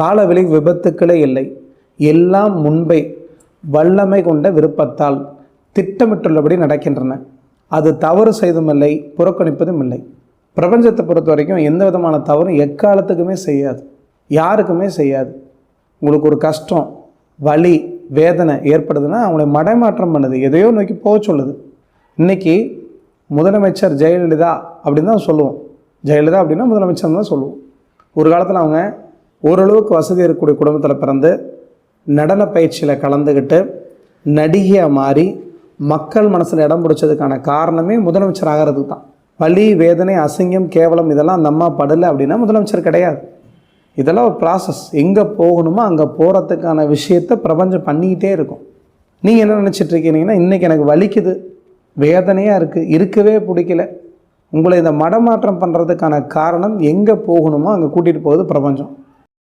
காலவெளி விபத்துக்களே இல்லை. எல்லாம் முன்பே வல்லமை கொண்ட விருப்பத்தால் திட்டமிட்டுள்ளபடி நடக்கின்றன. அது தவறு செய்துமில்லை புறக்கணிப்பதும் இல்லை பிரபஞ்சத்தை பொறுத்த வரைக்கும் எந்த விதமான தவறும் எக்காலத்துக்குமே செய்யாது. யாருக்குமே செய்யாது. உங்களுக்கு ஒரு கஷ்டம் வலி வேதனை ஏற்படுதுன்னா அவங்களை மடைமாற்றம் பண்ணுது. எதையோ நோக்கி போக சொல்லுது. இன்னைக்கு முதலமைச்சர் ஜெயலலிதா அப்படின்னு தான் சொல்லுவோம். ஜெயலலிதா அப்படின்னா முதலமைச்சர் தான் சொல்லுவோம். ஒரு காலத்தில் அவங்க ஓரளவுக்கு வசதி இருக்கக்கூடிய குடும்பத்தில் பிறந்து நடன பயிற்சியில் கலந்துக்கிட்டு நடிகையாக மாறி மக்கள் மனசில் இடம் பிடிச்சதுக்கான காரணமே முதலமைச்சர் ஆகிறதுக்கு தான். வலி வேதனை அசிங்கம் கேவலம் இதெல்லாம் அந்த அம்மா படலை அப்படின்னா முதலமைச்சர் கிடையாது. இதெல்லாம் ஒரு ப்ராசஸ் எங்கே போகணுமோ அங்கே போகிறதுக்கான விஷயத்தை பிரபஞ்சம் பண்ணிக்கிட்டே இருக்கும். நீங்கள் என்ன நினச்சிட்டு இருக்கீங்கன்னா இன்றைக்கி எனக்கு வலிக்குது வேதனையாக இருக்குது இருக்கவே பிடிக்கல. உங்களை இந்த மடமாற்றம் பண்ணுறதுக்கான காரணம் எங்கே போகணுமோ அங்கே கூட்டிகிட்டு போகுது பிரபஞ்சம்.